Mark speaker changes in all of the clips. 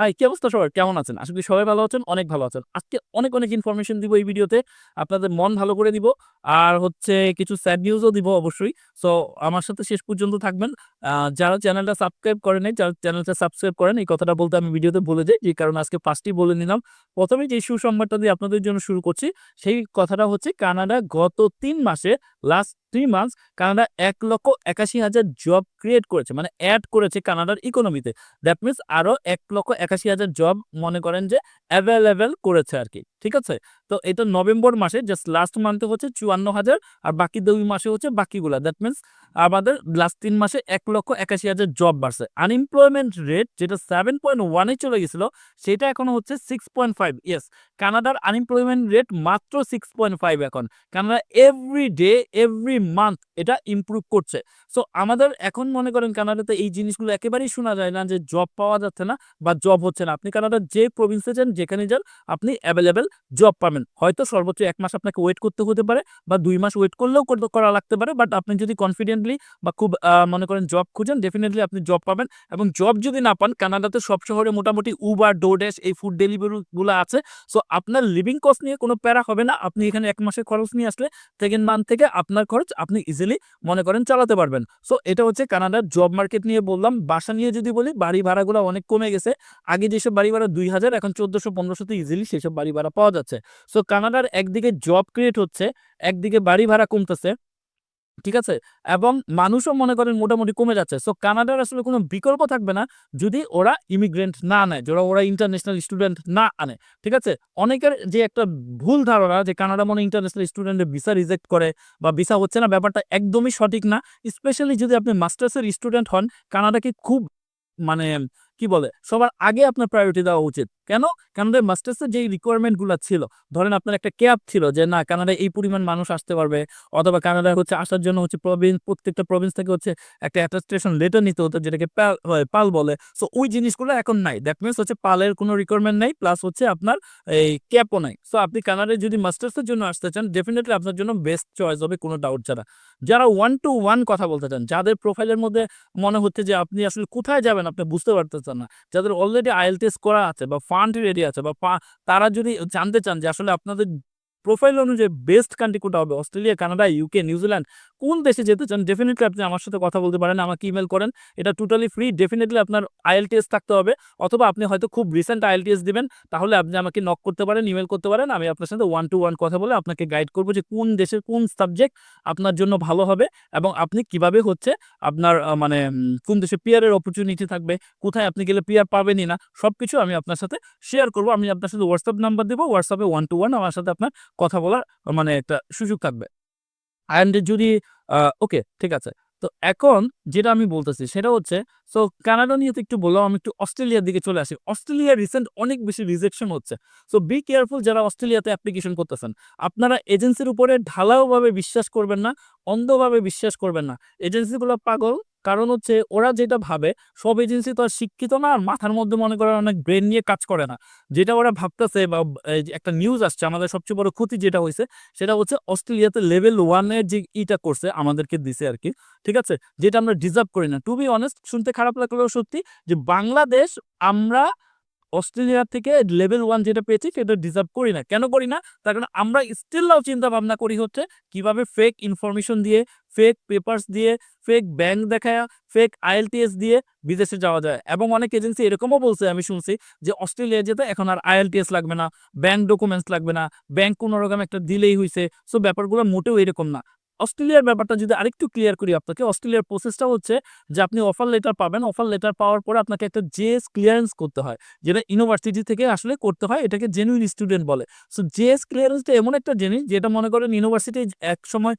Speaker 1: High, কি অবস্থা সবার? কেমন আছেন? আশা করি সবাই ভালো আছেন, অনেক ভালো আছেন। আজকে অনেক অনেক ইনফরমেশন দিব এই ভিডিওতে আপনাদের মন ভালো করে দিব। আর হচ্ছে কিছু স্যাড নিউজও দিব অবশ্যই। সো আমার সাথে শেষ পর্যন্ত থাকবেন। যারা চ্যানেলটা সাবস্ক্রাইব করেন নাই, যারা চ্যানেলটা সাবস্ক্রাইব করেন এই কথাটা বলতে আমি ভিডিওতে বলে যাই। যে কারণে আজকে পাঁচটি বলে নিলাম। প্রথমে যে সুসংবাদটা দিয়ে আপনাদের জন্য শুরু করছি, সেই কথাটা হচ্ছে কানাডা গত তিন মাসে লাস্ট থ্রি মান্থস কানাডা এক লক্ষ একাশি হাজার জব ক্রিয়েট করেছে। মানে অ্যাড করেছে কানাডার ইকোনমিতে দ্যাট মিনস আরও এক লক্ষ একাশি হাজার জব মনে করেন যে অ্যাভেলেবেল করেছে আর কি, ঠিক আছে? তো এটা নভেম্বর মাসে জাস্ট লাস্ট মান্থে হচ্ছে চুয়ান্ন হাজার আর বাকি দুই মাসে হচ্ছে বাকিগুলা। দ্যাট মিনস আমাদের লাস্ট তিন মাসে এক লক্ষ একাশি হাজার জব বাড়ছে। আনএমপ্লয়মেন্ট রেট যেটা সেভেন পয়েন্ট ওয়ানে চলে গেছিল, সেটা এখন হচ্ছে সিক্স পয়েন্ট ফাইভ ইয়েস কানাডার আনএমপ্লয়মেন্ট রেট মাত্র সিক্স পয়েন্ট ফাইভ এখন। Canada every day every month এটা ইমপ্রুভ করছে। সো আমাদের এখন মনে করেন কানাডাতে এই জিনিসগুলো একেবারেই শোনা যায় না যে জব পাওয়া যাচ্ছে না বা জব হচ্ছে না। আপনি কানাডার যে প্রভিন্সে যান যেখানে যান, আপনি অ্যাভেলেবেল জব পাবেন। হয়তো সর্বোচ্চ এক মাস আপনাকে ওয়েট করতে হতে পারে বা দুই মাস ওয়েট করলেও করা লাগতে পারে বাট আপনি যদি কনফিডেন্টলি বা খুব মনে করেন জব খুঁজেন ডেফিনেটলি আপনি জব পাবেন। এবং জব যদি না পান, কানাডাতে সব শহরে মোটামুটি উবার ডোডেশ এই ফুড ডেলিভারিগুলো আছে। সো আপনার লিভিং কস্ট নিয়ে কোনো প্যারা হবে না। আপনি এখানে এক মাসের খরচ নিয়ে আসলে সেকেন্ড মান্থ থেকে আপনার খরচ আপনি ইজিলি মনে করেন চালাতে পারবেন। সো এটা হচ্ছে কানাডার জব মার্কেট নিয়ে বললাম। বাসা নিয়ে যদি বলি, বাড়ি ভাড়াগুলো অনেক কমে গেছে। আগে যেসব বাড়ি ভাড়া দুই হাজার, এখন চোদ্দশো, পনেরোশোতে ইজিলি সেসব বাড়ি ভাড়া পাওয়া যাচ্ছে। সো কানাডার একদিকে জব ক্রিয়েট হচ্ছে, একদিকে বাড়ি ভাড়া কমতেছে, ঠিক আছে? এবং মানুষও মনে করেন মোটামুটি কমে যাচ্ছে। সো কানাডার আসলে কোনো বিকল্প থাকবে না যদি ওরা ইমিগ্রেন্ট না নেয় যারা ওরা ইন্টারন্যাশনাল স্টুডেন্ট না আনে, ঠিক আছে? অনেকের যে একটা ভুল ধারণা যে কানাডা মনে ইন্টারন্যাশনাল স্টুডেন্টের ভিসা রিজেক্ট করে বা ভিসা হচ্ছে না, ব্যাপারটা একদমই সঠিক না। স্পেশালি যদি আপনি মাস্টার্সের স্টুডেন্ট হন, কানাডাকে খুব মানে কি বলে, সবার আগে আপনার প্রায়োরিটি দেওয়া উচিত। কেন? কানাডার মাস্টার্সের যেই রিকোয়ারমেন্টগুলো ছিল, ধরেন আপনার একটা ক্যাব ছিল যে, না, কানাডায় এই পরিমাণ মানুষ আসতে পারবে। অথবা কানাডায় হচ্ছে আসার জন্য হচ্ছে প্রভিন্স প্রত্যেকটা প্রভিন্স থেকে হচ্ছে একটা অ্যাটাস্টেশন লেটার নিতে হতো, যেটাকে পাল পাল বলে। সো ওই জিনিসগুলো এখন নাই। দ্যাট মিনস হচ্ছে পালের কোনো রিকোয়ারমেন্ট নাই প্লাস হচ্ছে আপনার এই ক্যাপও নাই। সো আপনি কানাডায় যদি মাস্টার্সের জন্য আসতে চান ডেফিনেটলি আপনার জন্য বেস্ট চয়েস হবে কোনো ডাউট ছাড়া। যারা ওয়ান টু ওয়ান কথা বলতে চান, যাদের প্রোফাইলের মধ্যে মনে হচ্ছে যে, আপনি আসলে কোথায় যাবেন? আপনি বুঝতে পারতেছেন না। যাদের অলরেডি আইএলটিএস করা আছে বা ফান্ড রেডি আছে বা তারা যদি জানতে চান যে আসলে আপনাদের প্রোফাইল অনুযায়ী বেস্ট কান্ট্রি কোনটা হবে, অস্ট্রেলিয়া, কানাডা ইউকে নিউজিল্যান্ড কোন দেশে যেতে চান ডেফিনেটলি আপনি আমার সাথে কথা বলতে পারেন, আমাকে ইমেল করেন। এটা টোটালি ফ্রি ডেফিনেটলি আপনার আইএল টেস্ট থাকতে হবে। অথবা আপনি হয়তো খুব রিসেন্ট আইএল টেস্ট দিবেন, তাহলে আপনি আমাকে নক করতে পারেন ইমেল করতে পারেন, আমি আপনার সাথে ওয়ান টু ওয়ান কথা বলে আপনাকে গাইড করব যে কোন দেশের কোন সাবজেক্ট আপনার জন্য ভালো হবে এবং আপনি কীভাবে হচ্ছে আপনার মানে কোন দেশে পিয়ারের অপরচুনিটি থাকবে, কোথায় আপনি গেলে পিয়ার পাবেনই না সবকিছু আমি আপনার সাথে শেয়ার করব। আমি আপনার সাথে হোয়াটসঅ্যাপ নাম্বার দেবো হোয়াটসঅ্যাপে ওয়ান টু ওয়ান আমার সাথে আপনার কথা বলার মানে একটা সুযোগ থাকবে। অ্যান্ড যদি ওকে ঠিক আছে। তো এখন যেটা আমি বলতেছি সেটা হচ্ছে সো কানাডা নিয়ে তো একটু বললাম, আমি একটু অস্ট্রেলিয়ার দিকে চলে আসি। অস্ট্রেলিয়ার রিসেন্ট অনেক বেশি রিজেকশন হচ্ছে। সো বি কেয়ারফুল যারা অস্ট্রেলিয়াতে অ্যাপ্লিকেশন করতেছেন। আপনারা এজেন্সির উপরে ঢালাওভাবে বিশ্বাস করবেন না, অন্ধভাবে বিশ্বাস করবেন না। এজেন্সিগুলো পাগল কারণ হচ্ছে ওরা যেটা ভাবে, সব এজেন্সি তো আর শিক্ষিত না আর মাথার মধ্যে মনে করেন অনেক ব্রেন নিয়ে কাজ করে না। যেটা ওরা ভাবতেছে বা একটা নিউজ আসছে, আমাদের সবচেয়ে বড় ক্ষতি যেটা হয়েছে সেটা হচ্ছে অস্ট্রেলিয়াতে লেভেল ওয়ানের যে ইটা করছে, আমাদেরকে দিছে আর কি ঠিক আছে? যেটা আমরা ডিজার্ভ করি না। টু বি অনেস্ট শুনতে খারাপ লাগলেও সত্যি যে বাংলাদেশ আমরা অস্ট্রেলিয়া থেকে লেভেল ওয়ান যেটা পেয়েছি, সেটা ডিজার্ভ করি না। কেন করি না? তার কারণ আমরা স্টিলও চিন্তা ভাবনা করি হচ্ছে, কীভাবে ফেক ইনফরমেশন দিয়ে ফেক পেপার্স দিয়ে ফেক ব্যাংক দেখায় ফেক আইএলটিএস দিয়ে বিদেশে যাওয়া যায়। এবং অনেক এজেন্সি এরকমও বলছে, আমি শুনছি যে অস্ট্রেলিয়া যেতে এখন আর আইএলটিএস লাগবে না ব্যাংক ডকুমেন্টস লাগবে না ব্যাংক কোনো রকম একটা দিলেই হয়েছে সো ব্যাপারগুলো মোটেও এরকম না। অস্ট্রেলিয়ার ব্যাপারটা যদি আরেকটু ক্লিয়ার করি আপনাকে, অস্ট্রেলিয়ার প্রসেসটা হচ্ছে যে আপনি অফার লেটার পাবেন। অফার লেটার পাওয়ার পরে আপনাকে একটা জেএস ক্লিয়ারেন্স করতে হয়, যেটা ইউনিভার্সিটি থেকে আসলে করতে হয়, এটাকে জেনুইন স্টুডেন্ট বলে। সো জেএস ক্লিয়ারেন্সটা এমন একটা জিনিস যেটা মনে করেন ইউনিভার্সিটি এক সময়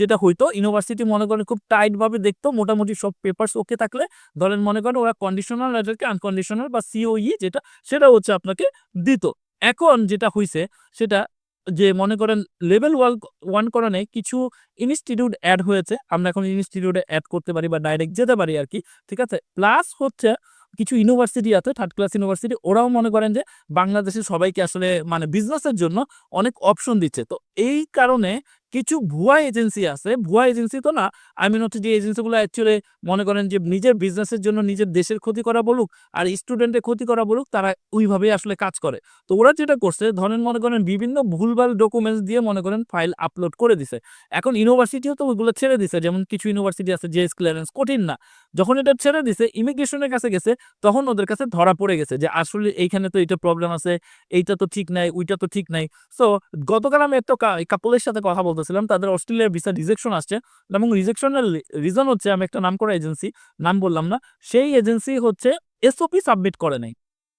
Speaker 1: যেটা হইতো ইউনিভার্সিটি মনে করেন খুব টাইটভাবে দেখতো, মোটামুটি সব পেপার্স ওকে থাকলে, ধরেন মনে করেন ওরা কন্ডিশনাল লেটারকে আনকন্ডিশনাল বা সিওই যেটা, সেটা হচ্ছে আপনাকে দিত। এখন যেটা হইছে, সেটা যে মনে করেন লেভেল ওয়ান ওয়ান করানে কিছু ইনস্টিটিউট অ্যাড হয়েছে। আমরা এখন ইনস্টিটিউটে অ্যাড করতে পারি বা ডাইরেক্ট যেতে পারি আর কি, ঠিক আছে? প্লাস হচ্ছে কিছু ইউনিভার্সিটি আছে থার্ড ক্লাস ইউনিভার্সিটি ওরাও মনে করেন যে বাংলাদেশে সবাইকে আসলে মানে বিজনেসের জন্য অনেক অপশন দিচ্ছে। তো এই কারণে কিছু ভুয়া এজেন্সি আছে। ভুয়া এজেন্সি তো না আই মিন হচ্ছে যে এজেন্সিগুলো অ্যাকচুয়ালি মনে করেন যে নিজের বিজনেসের জন্য নিজের দেশের ক্ষতি করা বলুক আর স্টুডেন্টের ক্ষতি করা বলুক, তারা ওইভাবেই আসলে কাজ করে। তো ওরা যেটা করছে, ধরেন মনে করেন বিভিন্ন ভুলভাল ডকুমেন্টস দিয়ে মনে করেন ফাইল আপলোড করে দিছে। এখন ইউনিভার্সিটিও তো ওগুলো ছেড়ে দিছে, যেমন কিছু ইউনিভার্সিটি আছে যে ক্লিয়ারেন্স কঠিন না। যখন এটা ছেড়ে দিছে ইমিগ্রেশনের কাছে গেছে, তখন ওদের কাছে ধরা পড়ে গেছে যে আসলে এইখানে তো এটা প্রবলেম আছে, এইটা তো ঠিক নাই, ওইটা তো ঠিক নাই। সো গতকাল আমি একটা কাপলের সাথে কথা বলতেছিলাম, তাদের অস্ট্রেলিয়ার ভিসা রিজেকশন আসছে। এবং রিজেকশনের রিজন হচ্ছে, আমি একটা নাম করা এজেন্সি নাম বললাম না, সেই এজেন্সি হচ্ছে এসওপি সাবমিট করে নাই।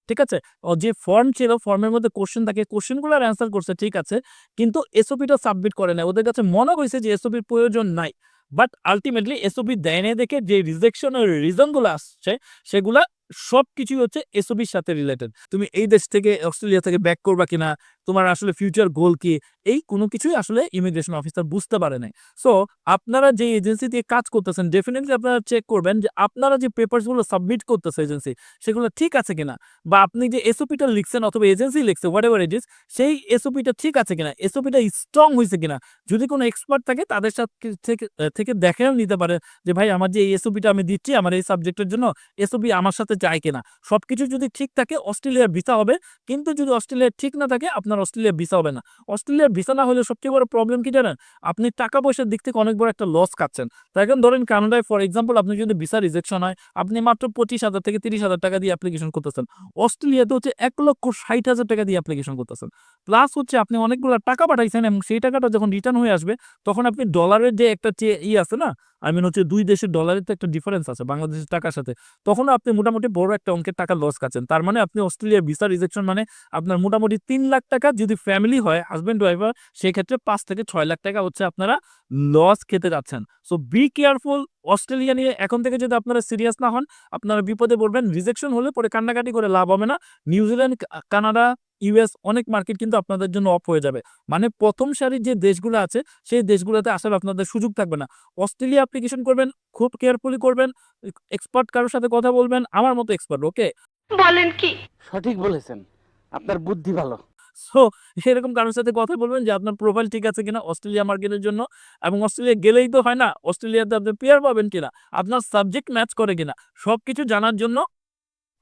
Speaker 1: ঠিক আছে? যে ফর্ম ছিল ফর্মের মধ্যে কোশ্চেন থাকে কোশ্চেনগুলোর অ্যান্সার করছে, ঠিক আছে? কিন্তু এসওপিটা সাবমিট করে নাই। ওদের কাছে মনে হয়েছে যে এসওপির প্রয়োজন নাই। বাট আলটিমেটলি এসওপি দেয় না দেখে যে রিজেকশনের রিজনগুলো আসছে, সেগুলা সব কিছুই হচ্ছে এসওপির সাথে রিলেটেড তুমি এই দেশ থেকে, অস্ট্রেলিয়া থেকে ব্যাক করবা কিনা তোমার আসলে ফিউচার গোল কি? এই কোনো কিছুই আসলে ইমিগ্রেশন অফিসার বুঝতে পারে নাই। সো আপনারা যে এজেন্সি দিয়ে কাজ করতেছেন ডেফিনেটলি আপনারা চেক করবেন যে আপনারা যে পেপারসগুলো সাবমিট করতেছে এজেন্সি সেগুলো ঠিক আছে কিনা? বা আপনি যে এসওপিটা লিখছেন অথবা এজেন্সি লিখছে হোয়াট এভার ইট ইস সেই এসওপিটা ঠিক আছে কিনা? এসওপিটা স্ট্রং হয়েছে কিনা? যদি কোনো এক্সপার্ট থাকে, তাদের সাথে থেকে দেখেও নিতে পারে যে, ভাই, আমার যে এই এসওপিটা আমি দিচ্ছি, আমার এই সাবজেক্টের জন্য এসওপি আমার সাথে যায় কিনা? সবকিছু যদি ঠিক থাকে, অস্ট্রেলিয়ার ভিসা হবে। কিন্তু যদি অস্ট্রেলিয়া ঠিক না থাকে, আপনার অস্ট্রেলিয়ার ভিসা হবে না। অস্ট্রেলিয়ার ভিসা না হলে সবচেয়ে বড় প্রবলেম কি জানেন? আপনি টাকা পয়সার দিক থেকে অনেক বড় একটা লস তো এখন ধরেন কানাডায় ফর এক্সাম্পল আপনি যদি ভিসা রিজেকশন হয়, আপনি মাত্র পঁচিশ হাজার থেকে তিরিশ হাজার টাকা দিয়ে অ্যাপ্লিকেশন করতেছেন। অস্ট্রেলিয়াতে হচ্ছে এক লক্ষ ষাট হাজার টাকা দিয়ে অ্যাপ্লিকেশন করতেছেন। প্লাস হচ্ছে আপনি অনেকগুলো টাকা পাঠাইছেন এবং সেই টাকাটা যখন রিটার্ন হয়ে আসবে, তখন আপনি ডলারের যে একটা ই আছে না আই মিন হচ্ছে দুই দেশের ডলারের তো একটা ডিফারেন্স আছে, বাংলাদেশের টাকার সাথে। তখন আপনি মোটামুটি বড় একটা অঙ্কের টাকা লস খাচ্ছেন। তার মানে আপনি অস্ট্রেলিয়া ভিসা রিজেকশন মানে আপনার মোটামুটি তিন লাখ টাকা যদি ফ্যামিলি হয় হাজব্যান্ড ওয়াইফার সেই ক্ষেত্রে পাঁচ থেকে ছয় লাখ টাকা হচ্ছে আপনারা লস খেতে যাচ্ছেন। সো বি কেয়ারফুল অস্ট্রেলিয়া নিয়ে। এখন থেকে যদি আপনারা সিরিয়াস না হন, আপনারা বিপদে পড়বেন। রিজেকশন হলে পরে কান্নাকাটি করে লাভ হবে না। নিউজিল্যান্ড কানাডা ইউএস অনেক মার্কেট কিন্তু আপনাদের জন্য অফ হয়ে যাবে। মানে প্রথম সারির যে দেশগুলো আছে সেই দেশগুলোতে আসার আপনাদের সুযোগ থাকবে না। অস্ট্রেলিয়া অ্যাপ্লিকেশন করবেন খুব কেয়ারফুলি করবেন এক্সপার্ট কারোর সাথে কথা বলবেন আমার মতো এক্সপার্ট ওকে
Speaker 2: বলেন কি?
Speaker 3: সঠিক বলেছেন। আপনার বুদ্ধি ভালো।
Speaker 1: সো সেরকম কারোর সাথে কথা বলবেন যে আপনার প্রোফাইল ঠিক আছে কিনা অস্ট্রেলিয়া মার্কেটের জন্য। এবং অস্ট্রেলিয়া গেলেই তো হয় না অস্ট্রেলিয়াতে আপনি পেয়ার পাবেন কিনা আপনার সাবজেক্ট ম্যাচ করে কিনা। সব কিছু জানার জন্য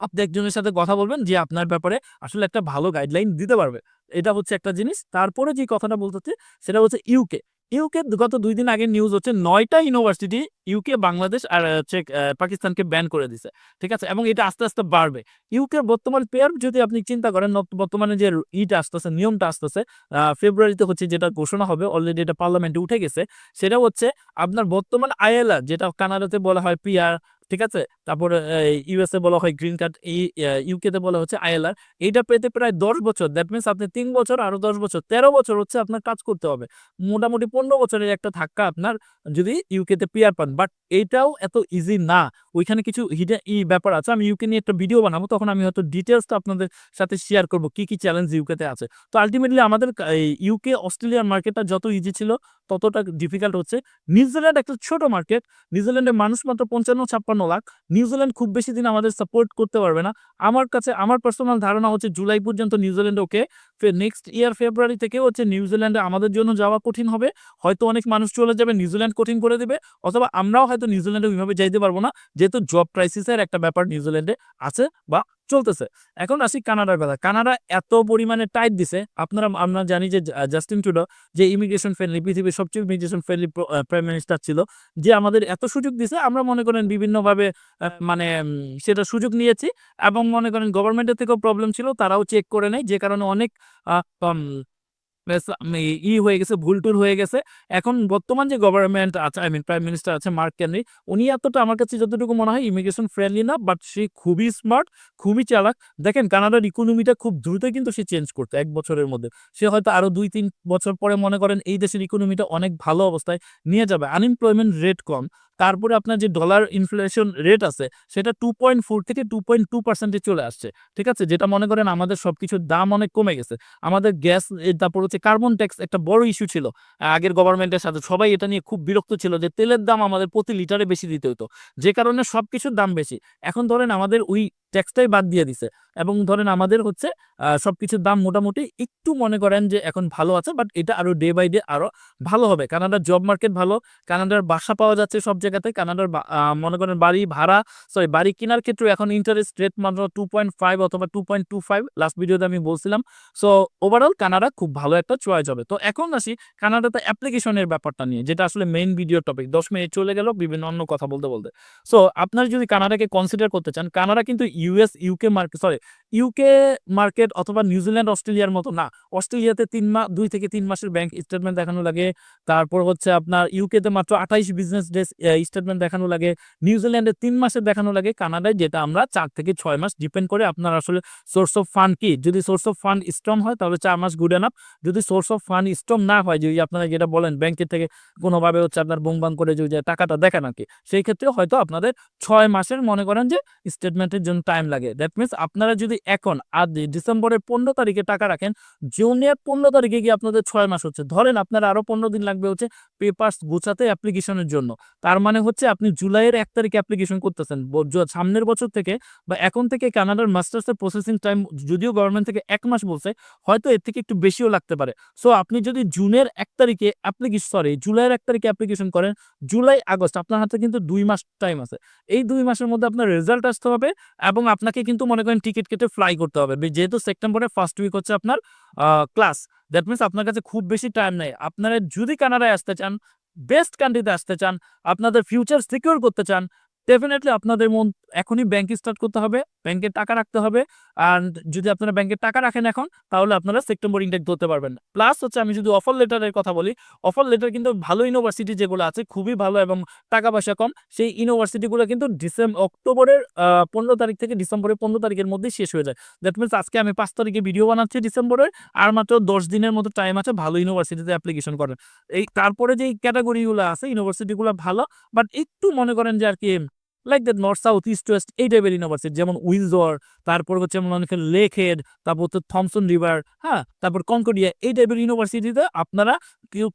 Speaker 1: আপনি একজনের সাথে কথা বলবেন, যে আপনার ব্যাপারে আসলে একটা ভালো গাইডলাইন দিতে পারবে। এটা হচ্ছে একটা জিনিস। তারপরে যে কথাটা বলতেছে সেটা হচ্ছে ইউকে ইউকে গত দুই দিন আগে নিউজ হচ্ছে নয়টা ইউনিভার্সিটি ইউকে বাংলাদেশ আর হচ্ছে পাকিস্তানকে ব্যান করে দিছে। ঠিক আছে? এবং এটা আস্তে আস্তে বাড়বে। ইউকে বর্তমান পেয়ার যদি আপনি চিন্তা করেন বর্তমানে যে ইটা আসতেছে, নিয়মটা আসতেছে ফেব্রুয়ারিতে হচ্ছে যেটা ঘোষণা হবে অলরেডি এটা পার্লামেন্টে উঠে গেছে, সেটা হচ্ছে আপনার বর্তমান আইএলআর, যেটা কানাডাতে বলা হয় পিআর ঠিক আছে? তারপর ইউএসএ বলা হয় গ্রিন কার্ড ইউকে তে বলা হচ্ছে আইএলআর এইটা পেতে প্রায় দশ বছর দ্যাট মিনস আপনি তিন বছর, আরও দশ বছর, তেরো বছর হচ্ছে আপনার কাজ করতে হবে। মোটামুটি পনেরো বছরের একটা ধাক্কা আপনার যদি ইউকে তে পিআর পান বাট এইটাও এত ইজি না। ওইখানে কিছু হিডেন ই ব্যাপার আছে, আমি ইউকে নিয়ে একটা ভিডিও বানাবো, তখন আমি হয়তো ডিটেলসটা আপনাদের সাথে শেয়ার করব, কি কি চ্যালেঞ্জ ইউকেতে আছে। তো আলটিমেটলি আমাদের ইউকে অস্ট্রেলিয়ার মার্কেটটা যত ইজি ছিল ততটা ডিফিকাল্ট হচ্ছে। নিউজিল্যান্ড একটা ছোট মার্কেট নিউজিল্যান্ডের মানুষ মাত্র পঞ্চান্ন, ছাপ্পান্ন লাখ। নিউজিল্যান্ড খুব বেশি দিন আমাদের সাপোর্ট করতে পারবে না। আমার কাছে, আমার পার্সোনাল ধারণা হচ্ছে জুলাই পর্যন্ত নিউজিল্যান্ড ওকে নেক্সট ইয়ার ফেব্রুয়ারি থেকে হচ্ছে নিউজিল্যান্ডে আমাদের জন্য যাওয়া কঠিন হবে। হয়তো অনেক মানুষ চলে যাবে, নিউজিল্যান্ড কঠিন করে দেবে। অথবা আমরাও হয়তো নিউজিল্যান্ডে ওইভাবে যাইতে পারব না। যেহেতু জব ক্রাইসিসের একটা ব্যাপার নিউজিল্যান্ডে আছে বা চলতেছে। এখন আসি কানাডার কথা। কানাডা এত পরিমাণে টাইট দিছে। আপনারা, আমরা জানি যে জাস্টিন ট্রুডো যে ইমিগ্রেশন ফ্রেন্ডলি পৃথিবীর সবচেয়ে ইমিগ্রেশন ফ্রেন্ডলি প্রাইম মিনিস্টার ছিল, যে আমাদের এত সুযোগ দিছে, আমরা মনে করেন বিভিন্নভাবে মানে সেটা সুযোগ নিয়েছি এবং মনে করেন গভর্নমেন্টের থেকেও প্রবলেম ছিল, তারাও চেক করে নেয়, যে কারণে অনেক ই হয়ে গেছে, ভুল টুল হয়ে গেছে। এখন বর্তমান যে গভর্নমেন্ট আছে আই মিন প্রাইম মিনিস্টার আছে মার্ক কেনরি উনি এতটা আমার কাছে যতটুকু মনে হয় ইমিগ্রেশন ফ্রেন্ডলি না বাট সে খুবই স্মার্ট খুবই চালাক। দেখেন, কানাডার ইকোনমিটা খুব দ্রুত কিন্তু সে চেঞ্জ করতে এক বছরের মধ্যে। সে হয়তো আরও দুই, তিন বছর পরে মনে করেন এই দেশের ইকোনমিটা অনেক ভালো অবস্থায় নিয়ে যাবে। আনএমপ্লয়মেন্ট রেট কম। তারপরে আপনার যে ডলার ইনফ্লেশন রেট আছে, সেটা টু পয়েন্ট ফোর থেকে টু পয়েন্ট টু পার্সেন্টে চলে আসছে, ঠিক আছে? যেটা মনে করেন আমাদের সব কিছুর দাম অনেক কমে গেছে। আমাদের গ্যাস তারপর হচ্ছে কার্বন ট্যাক্স একটা বড় ইস্যু ছিল। আগের গভর্নমেন্টের সাথে সবাই এটা নিয়ে খুব বিরক্ত ছিল যে তেলের দাম আমাদের প্রতি লিটারে বেশি দিতে হতো। যে কারণে সব কিছুর দাম বেশি। এখন ধরেন আমাদের ওই ট্যাক্সটাই বাদ দিয়ে দিছে। এবং ধরেন আমাদের হচ্ছে আহ, সবকিছুর দাম মোটামুটি একটু মনে করেন যে এখন ভালো আছে বাট এটা আরও ডে বাই ডে আরও ভালো হবে। কানাডার জব মার্কেট ভালো কানাডার বাসা পাওয়া যাচ্ছে সব জায়গাতে কানাডার মনে করেন বাড়ি ভাড়া সরি বাড়ি কেনার ক্ষেত্রে এখন ইন্টারেস্ট রেট মাত্র টু পয়েন্ট ফাইভ অথবা two point two five last ভিডিওতে আমি বলছিলাম। সো ওভারঅল কানাডা খুব ভালো একটা চয়েস হবে। তো এখন আসি কানাডাতে অ্যাপ্লিকেশনের ব্যাপারটা নিয়ে যেটা আসলে মেইন ভিডিও টপিক দশ মিনিট চলে গেল বিভিন্ন অন্য কথা বলতে বলতে। সো আপনার যদি কানাডাকে কনসিডার করতে চান কানাডা কিন্তু US UK market sorry UK market অথবা নিউজিল্যান্ড অস্ট্রেলিয়ার মতো না। অস্ট্রেলিয়াতে তিন মাস দুই থেকে তিন মাসের ব্যাংক স্টেটমেন্ট দেখানো লাগে। তারপর হচ্ছে আপনার ইউকেতে মাত্র আঠাইশ বিজনেস ডেস স্টেটমেন্ট দেখানো লাগে। নিউজিল্যান্ডে তিন মাসের দেখানো লাগে। কানাডায় যেটা আমরা চার থেকে ছয় মাস ডিপেন্ড করে আপনার আসলে সোর্স অফ ফান্ড কি? যদি সোর্স অফ ফান্ড স্ট্রং হয়, তাহলে চার মাস গুড এনাফ যদি সোর্স অফ ফান্ড স্ট্রং না হয়, যদি আপনারা যেটা বলেন ব্যাংকের থেকে কোনোভাবে হচ্ছে আপনার বুংবাং করে যদি টাকাটা দেখেন আর কি, সেই ক্ষেত্রে হয়তো আপনাদের ছয় মাসের মনে করেন যে স্টেটমেন্টের জন্য টাইম লাগে। দ্যাট মিনস আপনারা যদি এখন আজ ডিসেম্বরের পনেরো তারিখে টাকা রাখেন জুনের পনেরো তারিখে গিয়ে আপনাদের ছয় মাস হচ্ছে। ধরেন আপনার আরও পনেরো দিন লাগবে হচ্ছে পেপার্স গুছাতে অ্যাপ্লিকেশনের জন্য। তার মানে হচ্ছে আপনি জুলাইয়ের এক তারিখে অ্যাপ্লিকেশন করতেছেন। সামনের বছর থেকে বা এখন থেকে কানাডার মাস্টার্সের প্রসেসিং টাইম যদিও গভর্নমেন্ট থেকে এক মাস বলছে, হয়তো এর থেকে একটু বেশিও লাগতে পারে। সো আপনি যদি জুনের এক তারিখে অ্যাপ্লিকেশন সরি জুলাইয়ের এক তারিখে অ্যাপ্লিকেশন করেন, জুলাই, আগস্ট, আপনার হাতে কিন্তু দুই মাস টাইম আছে। এই দুই মাসের মধ্যে আপনার রেজাল্ট আসতে হবে এবং আপনাকে কিন্তু মনে করেন টিকিট কেটে ফ্লাই করতে হবে। যেহেতু সেপ্টেম্বরের ফার্স্ট উইক হচ্ছে আপনার ক্লাস দ্যাট মিনস আপনার কাছে খুব বেশি টাইম নেই। আপনারা যদি কানাডায় আসতে চান বেস্ট কান্ট্রিতে আসতে চান, আপনাদের ফিউচার সিকিউর করতে চান ডেফিনেটলি আপনাদের মন এখনই ব্যাংক স্টার্ট করতে হবে। ব্যাংকে টাকা রাখতে হবে। অ্যান্ড যদি আপনারা ব্যাংকে টাকা রাখেন এখন, তাহলে আপনারা সেপ্টেম্বর ইনটেক ধরতে পারবেন। প্লাস হচ্ছে আমি যদি অফার লেটারের কথা বলি অফার লেটার কিন্তু ভালো ইউনিভার্সিটি যেগুলো আছে খুবই ভালো এবং টাকা পয়সা কম, সেই ইউনিভার্সিটিগুলো কিন্তু ডিসেম্বর অক্টোবরের পনেরো তারিখ থেকে ডিসেম্বরের পনেরো তারিখের মধ্যে শেষ হয়ে যায়। দ্যাট মিনস আজকে আমি পাঁচ তারিখে ভিডিও বানাচ্ছি ডিসেম্বরের, আর মাত্র দশ দিনের মতো টাইম আছে ভালো ইউনিভার্সিটিতে অ্যাপ্লিকেশন করেন এই, তারপরে যে ক্যাটাগরিগুলো আছে ইউনিভার্সিটিগুলো ভালো বাট একটু মনে করেন যে আর কি like that north south east west এই টাইপের ইউনিভার্সিটি যেমন উইলজর তারপর হচ্ছে যেমন অনেক লেক হেড তারপর হচ্ছে থমসন রিভার হ্যাঁ? তারপর কনকোডিয়া এই টাইপের ইউনিভার্সিটিতে আপনারা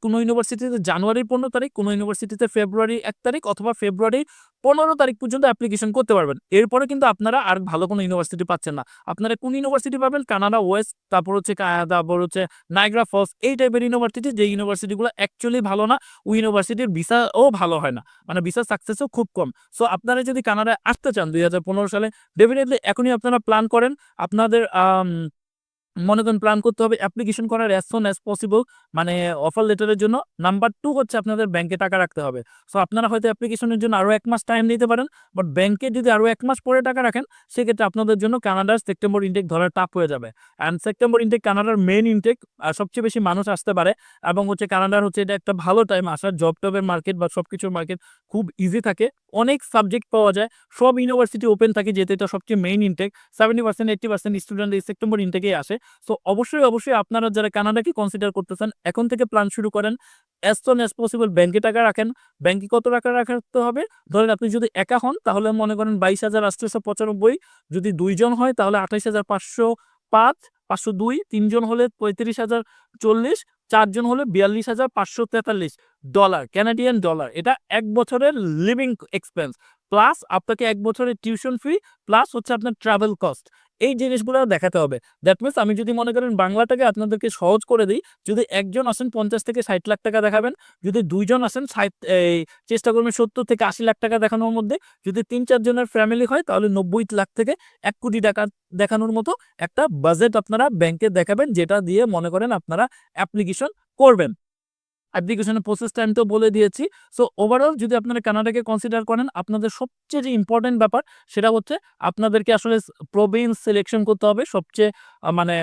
Speaker 1: কোনো ইউনিভার্সিটিতে জানুয়ারির পনেরো তারিখ, কোনো ইউনিভার্সিটিতে ফেব্রুয়ারি এক তারিখ অথবা ফেব্রুয়ারি পনেরো তারিখ পর্যন্ত অ্যাপ্লিকেশন করতে পারবেন। এরপরে কিন্তু আপনারা আর ভালো কোনো ইউনিভার্সিটি পাচ্ছেন না। আপনারা কোন ইউনিভার্সিটি পাবেন? কানাডা, ওয়েস্ট, তারপর হচ্ছে তারপর হচ্ছে নাইগ্রা ফলস, এই টাইপের ইউনিভার্সিটি যে ইউনিভার্সিটিগুলো অ্যাকচুয়ালি ভালো না, ওই ইউনিভার্সিটির ভিসাও ভালো হয় না। মানে ভিসা সাকসেসও খুব কম। সো আপনারা যদি কানাডায় আসতে চান দুই হাজার পনেরো সালে ডেফিনেটলি এখনই আপনারা প্ল্যান করেন। আপনাদের মনে করেন প্ল্যান করতে হবে অ্যাপ্লিকেশন করার অ্যাজ সোন অ্যাজ পসিবল মানে অফার লেটারের জন্য নাম্বার টু হচ্ছে আপনাদের ব্যাংকে টাকা রাখতে হবে। সো আপনারা হয়তো অ্যাপ্লিকেশনের জন্য আরও এক মাস টাইম নিতে পারেন বাট ব্যাংকে যদি আরও এক মাস পরে টাকা রাখেন, সেক্ষেত্রে আপনাদের জন্য কানাডার সেপ্টেম্বর ইনটেক ধরার টাফ হয়ে যাবে। অ্যান্ড সেপ্টেম্বর ইনটেক কানাডার মেন ইনটেক সবচেয়ে বেশি মানুষ আসতে পারে এবং হচ্ছে কানাডার হচ্ছে এটা একটা ভালো টাইম আসার জব টবের মার্কেট বা সব কিছুর মার্কেট খুব ইজি থাকে। অনেক সাবজেক্ট পাওয়া যায়, সব ইউনিভার্সিটি ওপেন থাকে যেহেতু এটা সবচেয়ে main intake seventy percent eighty percent student এই সেপ্টেম্বর ইনটেকেই আসে। সো অবশ্যই অবশ্যই আপনারা যারা কানাডাকে কনসিডার করতেছেন, এখন থেকে প্ল্যান শুরু করেন। অ্যাজ সোন অ্যাজ পসিবল ব্যাংকে টাকা রাখেন। ব্যাংকে কত টাকা রাখতে হবে? ধরেন আপনি যদি একা হন, তাহলে মনে করেন বাইশ হাজার আটশোশো পঁচানব্বই। যদি দুইজন হয়, তাহলে আঠাইশ হাজার পাঁচশো পাঁচ, পাঁচশো দুই। তিনজন হলে পঁয়ত্রিশ হাজার চল্লিশ। চারজন হলে বিয়াল্লিশ হাজার পাঁচশো তেতাল্লিশ ডলার ক্যানাডিয়ান ডলার এটা এক বছরের লিভিং এক্সপেন্স প্লাস আপনাকে এক বছরের টিউশন ফি প্লাস হচ্ছে আপনার ট্রাভেল কস্ট এই জিনিসগুলো দেখাতে হবে। দ্যাট মিনস আমি যদি মনে করেন বাংলাটাকে আপনাদেরকে সহজ করে দিই, যদি একজন আসেন পঞ্চাশ থেকে ষাট লাখ টাকা দেখাবেন, যদি দুইজন আসেন ষাট, এই চেষ্টা করবেন সত্তর থেকে আশি লাখ টাকা দেখানোর মধ্যে, যদি তিন চারজনের ফ্যামিলি হয়, তাহলে নব্বই লাখ থেকে এক কোটি টাকা দেখানোর মতো একটা বাজেট আপনারা ব্যাংকে দেখাবেন, যেটা দিয়ে মনে করেন আপনারা অ্যাপ্লিকেশন করবেন। অ্যাপ্লিকেশনের প্রসেস টাইম তো বলে দিয়েছি। সো ওভারঅল যদি আপনারা কানাডাকে কনসিডার করেন, আপনাদের সবচেয়ে যে ইম্পর্টেন্ট ব্যাপার, সেটা হচ্ছে আপনাদেরকে আসলে প্রভিন্স সিলেকশন করতে হবে সবচেয়ে মানে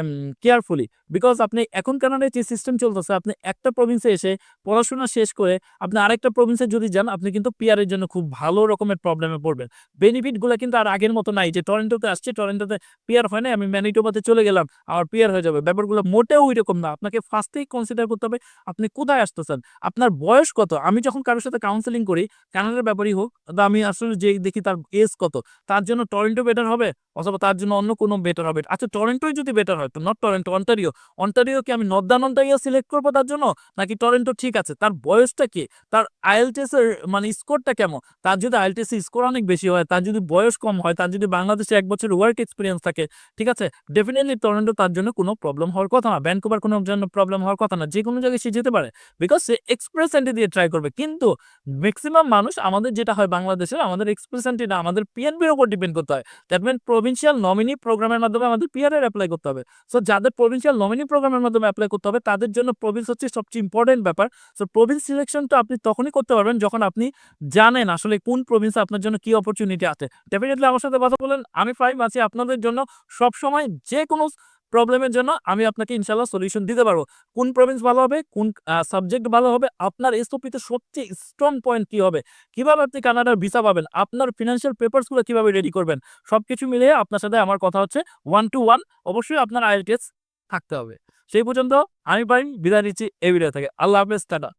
Speaker 1: কেয়ারফুলি বিকজ আপনি এখন কানাডায় যে সিস্টেম চলতেছে, আপনি একটা প্রভিন্সে এসে পড়াশোনা শেষ করে আপনি আরেকটা প্রভিন্সে যদি যান, আপনি কিন্তু পিয়ারের জন্য খুব ভালো রকমের প্রবলেমে পড়বেন। বেনিফিটগুলো কিন্তু আর আগের মতো নাই যে টরেন্টোতে আসছে টরেন্টোতে পিয়ার হয় না আমি ম্যানিটোবাতে চলে গেলাম আমার পিয়ার হয়ে যাবে। ব্যাপারগুলো মোটেও ওই রকম না। আপনাকে ফার্স্টেই কনসিডার করতে হবে, আপনি কোথায় আসতেছেন? করতেছেন আপনার বয়স কত? আমি যখন কারোর সাথে কাউন্সেলিং করি কানাডার ব্যাপারই হোক আমি আসলে যে দেখি তার এজ কত, তার জন্য টরেন্টো বেটার হবে? অথবা তার জন্য অন্য কোনো বেটার হবে? আচ্ছা টরেন্টোই যদি বেটার হয়, তো নট টরেন্টো অন্টারিও অন্টারিও কি আমি নর্দার্ন অন্টারিও সিলেক্ট করব তার জন্য? নাকি টরেন্টো ঠিক আছে? তার বয়সটা কি? তার আইএলটিএস এর মানে স্কোরটা কেমন? তার যদি আইএলটিএস স্কোর অনেক বেশি হয়, তার যদি বয়স কম হয়, তার যদি বাংলাদেশে এক বছর ওয়ার্ক এক্সপিরিয়েন্স থাকে, ঠিক আছে? ডেফিনেটলি টরেন্টো তার জন্য কোনো প্রবলেম হওয়ার কথা না। ভ্যানকুভার কোনো জন্য প্রবলেম হওয়ার কথা না। যে কোনো জায়গায় সে যেতে পারে। বিকজ সে এক্সপ্রেস দিয়ে ট্রাই করবে। কিন্তু ম্যাক্সিমাম মানুষ আমাদের যেটা হয় বাংলাদেশের, আমাদের এক্সপ্রেস না, আমাদের পিএনপির উপর ডিপেন্ড করতে হয়। দ্যাট মিন প্রভিনশিয়াল নমিনি প্রোগ্রামের মাধ্যমে আমাদের পিআর এর অ্যাপ্লাই করতে হবে। সো যাদের প্রভিনশিয়াল নমিনি প্রোগ্রামের মাধ্যমে অ্যাপ্লাই করতে হবে, তাদের জন্য প্রভিন্স হচ্ছে সবচেয়ে ইম্পর্টেন্ট ব্যাপার। সো প্রভিন্স সিলেকশনটা আপনি তখনই করতে পারবেন যখন আপনি জানেন আসলে কোন প্রভিন্সে আপনার জন্য কি অপরচুনিটি আছে। ডেফিনেটলি আমার সাথে কথা বলেন, আমি ফাইভ আছি আপনাদের জন্য। সবসময় যে কোনো প্রবলেমের জন্য আমি আপনাকে ইনশাল্লাহ সলিউশন দিতে পারব। কোন প্রভিন্স ভালো হবে? কোন সাবজেক্ট ভালো হবে? আপনার এসওপিতে সবচেয়ে স্ট্রং পয়েন্ট কি হবে? কীভাবে আপনি কানাডার ভিসা পাবেন? আপনার ফিনান্সিয়াল পেপারসগুলো কীভাবে রেডি করবেন? সব কিছু মিলিয়ে আপনার সাথে আমার কথা হচ্ছে ওয়ান টু ওয়ান অবশ্যই আপনার আইএলটিএস থাকতে হবে। সেই পর্যন্ত আমি পাই, বিদায় নিচ্ছি, এই ভিডিও থেকে। আল্লাহ হাফেজ, টাটা।